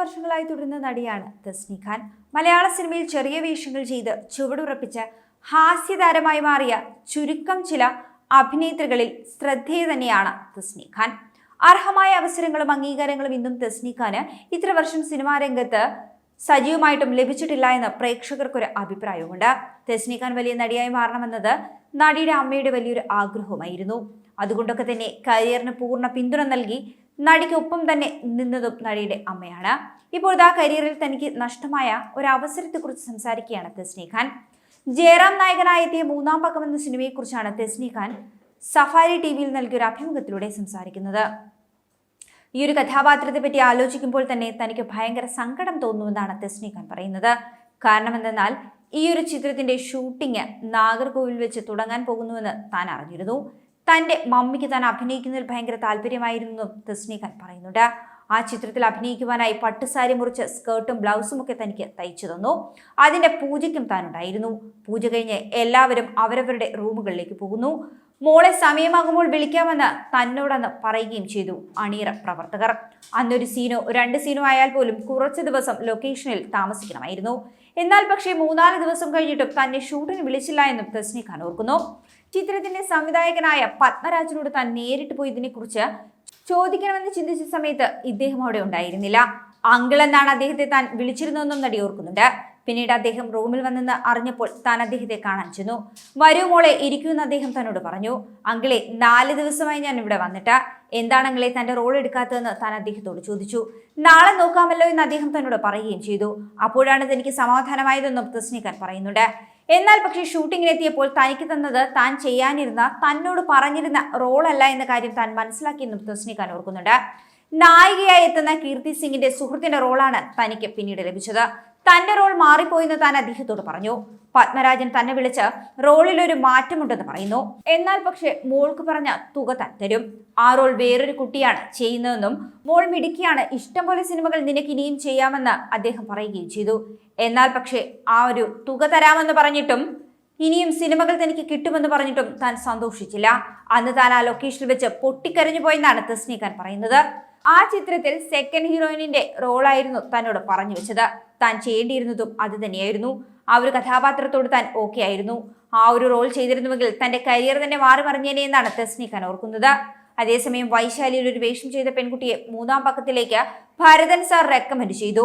വർഷങ്ങളായി തുടരുന്ന നടിയാണ് തസ്നി ഖാൻ. മലയാള സിനിമയിൽ ചെറിയ വേഷങ്ങൾ ചെയ്ത് ചുവടുറപ്പിച്ച് ഹാസ്യതാരമായി മാറിയ ചുരുക്കം ചില അഭിനേത്രികളിൽ ശ്രദ്ധേയ തന്നെയാണ് തസ്നി ഖാൻ. അർഹമായ അവസരങ്ങളും അംഗീകാരങ്ങളും ഇന്നും തസ്നി ഖാന് ഇത്ര വർഷം സിനിമാ രംഗത്ത് സജീവമായിട്ടും ലഭിച്ചിട്ടില്ല എന്ന് പ്രേക്ഷകർക്കൊരു അഭിപ്രായമുണ്ട് തസ്നി ഖാൻ വലിയ നടിയായി മാറണമെന്നത് നടിയുടെ അമ്മയുടെ വലിയൊരു ആഗ്രഹമായിരുന്നു അതുകൊണ്ടൊക്കെ തന്നെ കരിയറിന് പൂർണ പിന്തുണ നൽകി നടിക്കൊപ്പം തന്നെ നിന്നതും നടിയുടെ അമ്മയാണ്. ഇപ്പോൾ ഇതാ കരിയറിൽ തനിക്ക് നഷ്ടമായ ഒരു അവസരത്തെക്കുറിച്ച് സംസാരിക്കുകയാണ് തെസ്നി ഖാൻ ജയറാം നായകനായി എത്തിയ മൂന്നാം പക്കം എന്ന സിനിമയെക്കുറിച്ചാണ് തെസ്നി ഖാൻ സഫാരി ടി വിയിൽ നൽകിയ ഒരു അഭിമുഖത്തിലൂടെ സംസാരിക്കുന്നത്. ഈ ഒരു കഥാപാത്രത്തെ പറ്റി ആലോചിക്കുമ്പോൾ തന്നെ തനിക്ക് ഭയങ്കര സങ്കടം തോന്നുമെന്നാണ് തെസ്നി ഖാൻ പറയുന്നത്. കാരണം എന്തെന്നാൽ ഈ ഒരു ചിത്രത്തിന്റെ ഷൂട്ടിംഗ് നാഗർകോവിൽ വെച്ച് തുടങ്ങാൻ പോകുന്നുവെന്ന് താൻ അറിഞ്ഞിരുന്നു. തന്റെ മമ്മിക്ക് താൻ അഭിനയിക്കുന്നതിൽ ഭയങ്കര താല്പര്യമായിരുന്നു തെസ്നി പറയുന്നുണ്ട്. ആ ചിത്രത്തിൽ അഭിനയിക്കുവാനായി പട്ടുസാരി മുറിച്ച് സ്കേർട്ടും ബ്ലൗസും ഒക്കെ തനിക്ക് തയ്ച്ചു തന്നു. അതിന്റെ പൂജയ്ക്കും താനുണ്ടായിരുന്നു. പൂജ കഴിഞ്ഞ് എല്ലാവരും അവരവരുടെ റൂമുകളിലേക്ക് പോകുന്നു. മോളെ സമയമാകുമ്പോൾ വിളിക്കാമെന്ന് തന്നോടെന്ന് പറയുകയും ചെയ്തു അണിയറ പ്രവർത്തകർ. അന്നൊരു സീനോ രണ്ട് സീനോ ആയാൽ പോലും കുറച്ച് ദിവസം ലൊക്കേഷനിൽ താമസിക്കണമായിരുന്നു. എന്നാൽ പക്ഷേ മൂന്നാൽ ദിവസം കഴിഞ്ഞിട്ടും തന്നെ ഷൂട്ടിന് വിളിച്ചില്ല എന്നും തസ്നി ഖാൻ ഓർക്കുന്നു ചിത്രത്തിന്റെ സംവിധായകനായ പത്മരാജനോട് താൻ നേരിട്ട് പോയി ഇതിനെക്കുറിച്ച് ചോദിക്കണമെന്ന് ചിന്തിച്ച സമയത്ത് ഇദ്ദേഹം അവിടെ ഉണ്ടായിരുന്നില്ല. അങ്കിൾ എന്നാണ് അദ്ദേഹത്തെ താൻ വിളിച്ചിരുന്നതെന്നും നടി ഓർക്കുന്നുണ്ട്. പിന്നീട് അദ്ദേഹം റൂമിൽ വന്നെന്ന് അറിഞ്ഞപ്പോൾ താൻ അദ്ദേഹത്തെ കാണാൻ ചെന്നു. വരൂ മോളെ ഇരിക്കുമെന്ന് അദ്ദേഹം തന്നോട് പറഞ്ഞു. അങ്കിളെ നാല് ദിവസമായി ഞാൻ ഇവിടെ വന്നിട്ട്. എന്താണെങ്കിലേ തന്റെ റോൾ എടുക്കാത്തതെന്ന് താൻ അദ്ദേഹത്തോട് ചോദിച്ചു. നാളെ നോക്കാമല്ലോ എന്ന് അദ്ദേഹം തന്നോട് പറയുകയും ചെയ്തു. അപ്പോഴാണ് തനിക്ക് സമാധാനമായതെന്നും തസ്നിഖാൻ പറയുന്നുണ്ട്. എന്നാൽ പക്ഷേ ഷൂട്ടിങ്ങിനെത്തിയപ്പോൾ തനിക്ക് തന്നത് താൻ ചെയ്യാനിരുന്ന തന്നോട് പറഞ്ഞിരുന്ന റോളല്ല എന്ന കാര്യം താൻ മനസ്സിലാക്കിയെന്നും തസ്നിക്കാൻ ഓർക്കുന്നുണ്ട്. നായികയായി എത്തുന്ന കീർത്തി സിംഗിന്റെ സുഹൃത്തിന്റെ റോളാണ് തനിക്ക് പിന്നീട് ലഭിച്ചത്. തന്റെ റോൾ മാറിപ്പോയെന്ന് താൻ അദ്ദേഹത്തോട് പറഞ്ഞു. പത്മരാജൻ തന്നെ വിളിച്ച് റോളിൽ ഒരു മാറ്റമുണ്ടെന്ന് പറയുന്നു. എന്നാൽ പക്ഷേ മോൾക്ക് പറഞ്ഞ തുക താൻ തരും. ആ റോൾ വേറൊരു കുട്ടിയാണ് ചെയ്യുന്നതെന്നും മോൾ മിടുക്കിയാണ്. ഇഷ്ടംപോലെ സിനിമകൾ നിനക്ക് ഇനിയും ചെയ്യാമെന്ന് അദ്ദേഹം പറയുകയും ചെയ്തു. എന്നാൽ പക്ഷേ ആ ഒരു തുക തരാമെന്ന് പറഞ്ഞിട്ടും ഇനിയും സിനിമകൾ തനിക്ക് കിട്ടുമെന്ന് പറഞ്ഞിട്ടും താൻ സന്തോഷിച്ചില്ല. അന്ന് താൻ ആ ലൊക്കേഷനിൽ വെച്ച് പൊട്ടിക്കരഞ്ഞു പോയെന്നാണ് തസ്നീഖാൻ പറയുന്നത്. ആ ചിത്രത്തിൽ സെക്കൻഡ് ഹീറോയിനിന്റെ റോളായിരുന്നു തന്നോട് പറഞ്ഞു വെച്ചത്. താൻ ചെയ്യേണ്ടിയിരുന്നതും അത് തന്നെയായിരുന്നു. ആ ഒരു കഥാപാത്രത്തോട് താൻ ഓക്കെ ആയിരുന്നു. ആ ഒരു റോൾ ചെയ്തിരുന്നുവെങ്കിൽ തന്റെ കരിയർ തന്നെ മാറി മറിഞ്ഞേനെ എന്നാണ് തസ്നി ഖാൻ ഓർക്കുന്നത്. അതേസമയം വൈശാലിയിൽ ഒരു വേഷം ചെയ്ത പെൺകുട്ടിയെ മൂന്നാം പക്കത്തിലേക്ക് ഭരതൻ സാർ റെക്കമെൻഡ് ചെയ്തു.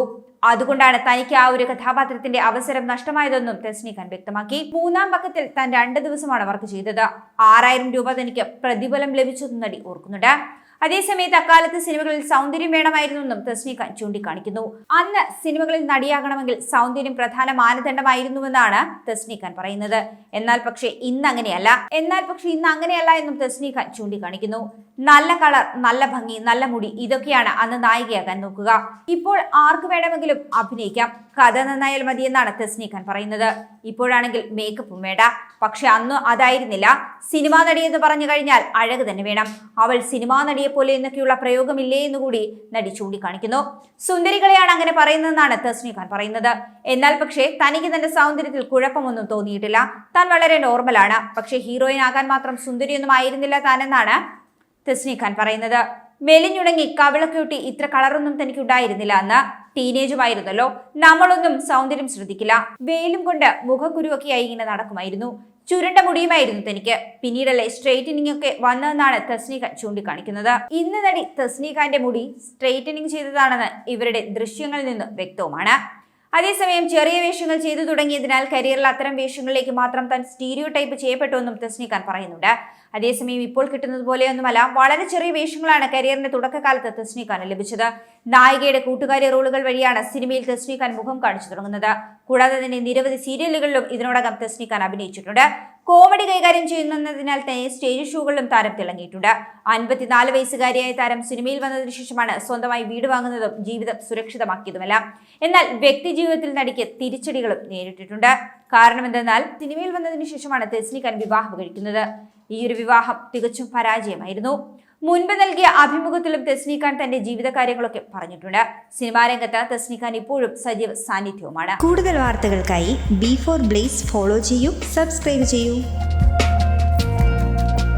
അതുകൊണ്ടാണ് തനിക്ക് ആ ഒരു കഥാപാത്രത്തിന്റെ അവസരം നഷ്ടമായതെന്നും തെസ്നി ഖാൻ വ്യക്തമാക്കി. മൂന്നാം പക്കത്തിൽ താൻ രണ്ട് ദിവസമാണ് വർക്ക് ചെയ്തത്. ആറായിരം രൂപ തനിക്ക് പ്രതിഫലം ലഭിച്ചതെന്ന് നടി ഓർക്കുന്നുണ്ട്. അതേസമയത്ത് അക്കാലത്ത് സിനിമകളിൽ സൗന്ദര്യം വേണമായിരുന്നെന്നും തസ്നി ഖാൻ ചൂണ്ടിക്കാണിക്കുന്നു. അന്ന് സിനിമകളിൽ നടിയാകണമെങ്കിൽ സൗന്ദര്യം പ്രധാന മാനദണ്ഡമായിരുന്നുവെന്നാണ് തസ്നി ഖാൻ പറയുന്നത്. എന്നാൽ പക്ഷേ ഇന്ന് അങ്ങനെയല്ല. എന്നാൽ പക്ഷേ ഇന്ന് അങ്ങനെയല്ല എന്നും തസ്നി ഖാൻ ചൂണ്ടിക്കാണിക്കുന്നു. നല്ല കളർ നല്ല ഭംഗി നല്ല മുടി ഇതൊക്കെയാണ് അന്ന് നായികയാകാൻ നോക്കുക. ഇപ്പോൾ ആർക്ക് വേണമെങ്കിലും അഭിനയിക്കാം. കഥ നന്നായാൽ മതിയെന്നാണ് തസ്നി ഖാൻ പറയുന്നത്. ഇപ്പോഴാണെങ്കിൽ മേക്കപ്പും വേണ്ട. പക്ഷെ അന്ന് അതായിരുന്നില്ല. സിനിമാ നടി എന്ന് പറഞ്ഞു കഴിഞ്ഞാൽ അഴക് തന്നെ വേണം. അവൾ സിനിമാ നടിയെ പോലെ എന്നൊക്കെയുള്ള പ്രയോഗമില്ലേ എന്ന് കൂടി നടി ചൂണ്ടിക്കാണിക്കുന്നു. സുന്ദരികളെയാണ് അങ്ങനെ പറയുന്നതെന്നാണ് തസ്നി ഖാൻ പറയുന്നത്. എന്നാൽ പക്ഷേ തനിക്ക് തന്റെ സൗന്ദര്യത്തിൽ കുഴപ്പമൊന്നും തോന്നിയിട്ടില്ല. താൻ വളരെ നോർമലാണ്. പക്ഷേ ഹീറോയിൻ ആകാൻ മാത്രം സുന്ദരിയൊന്നും ആയിരുന്നില്ല താനെന്നാണ് തസ്നി ഖാൻ പറയുന്നത്. മെലിഞ്ഞുണങ്ങി കവിളക്കൂട്ടി ഇത്ര കളറൊന്നും തനിക്ക് ഉണ്ടായിരുന്നില്ല അന്ന്. ടീനേജുമായിരുന്നല്ലോ നമ്മളൊന്നും സൗന്ദര്യം ശ്രദ്ധിക്കില്ല. വെയിലും കൊണ്ട് മുഖക്കുരുവൊക്കെയായി ഇങ്ങനെ നടക്കുമായിരുന്നു. ചുരണ്ട മുടിയുമായിരുന്നു തനിക്ക്. പിന്നീടല്ലേ സ്ട്രെയിറ്റനിങ് ഒക്കെ വന്നതെന്നാണ് തസ്നീഖ ചൂണ്ടിക്കാണിക്കുന്നത്. ഇന്ന് നടി തസ്നീഖാന്റെ മുടി സ്ട്രെയിറ്റനിങ് ചെയ്തതാണെന്ന് ഇവരുടെ ദൃശ്യങ്ങളിൽ നിന്ന് വ്യക്തവുമാണ്. അതേസമയം ചെറിയ വേഷങ്ങൾ ചെയ്തു തുടങ്ങിയതിനാൽ കരിയറിൽ അത്തരം വേഷങ്ങളിലേക്ക് മാത്രം താൻ സ്റ്റീരിയോ ടൈപ്പ് ചെയ്യപ്പെട്ടുവെന്നും എന്നും ഖാൻ പറയുന്നുണ്ട്. അതേസമയം ഇപ്പോൾ കിട്ടുന്നത് പോലെയൊന്നുമല്ല വളരെ ചെറിയ വേഷങ്ങളാണ് കരിയറിന്റെ തുടക്കകാലത്ത് തസ്നിഖാന് ലഭിച്ചത്. നായികയുടെ കൂട്ടുകാരി റോളുകൾ വഴിയാണ് സിനിമയിൽ തസ്നിഖാൻ മുഖം കാണിച്ചു തുടങ്ങുന്നത്. കൂടാതെ തന്നെ നിരവധി സീരിയലുകളിലും ഇതിനോടകം തസ്നിഖാൻ അഭിനയിച്ചിട്ടുണ്ട്. കോമഡി കൈകാര്യം ചെയ്യുന്നതിനാൽ തന്നെ സ്റ്റേജ് ഷോകളിലും താരം തിളങ്ങിയിട്ടുണ്ട്. അൻപത്തിനാല് വയസ്സുകാരിയായ താരം സിനിമയിൽ വന്നതിനു ശേഷമാണ് സ്വന്തമായി വീട് വാങ്ങുന്നതും ജീവിതം സുരക്ഷിതമാക്കിയതുമെല്ലാം. എന്നാൽ വ്യക്തി ജീവിതത്തിൽ നടിക്ക് തിരിച്ചടികളും നേരിട്ടിട്ടുണ്ട്. കാരണം എന്തെന്നാൽ സിനിമയിൽ വന്നതിനു ശേഷമാണ് തെസ്നിക്കൻ വിവാഹം കഴിക്കുന്നത്. ഈ ഒരു വിവാഹം തികച്ചും പരാജയമായിരുന്നു. മുൻപ് നൽകിയ അഭിമുഖത്തിലും തെസ്നി ഖാൻ തന്റെ ജീവിതകാര്യങ്ങളൊക്കെ പറഞ്ഞിട്ടുണ്ട്. സിനിമാ രംഗത്ത് തെസ്നി ഖാൻ ഇപ്പോഴും സജീവ സാന്നിധ്യവുമാണ്. കൂടുതൽ വാർത്തകൾക്കായി ബി ഫോർ ബ്ലേസ് ഫോളോ ചെയ്യൂ സബ്സ്ക്രൈബ് ചെയ്യൂ.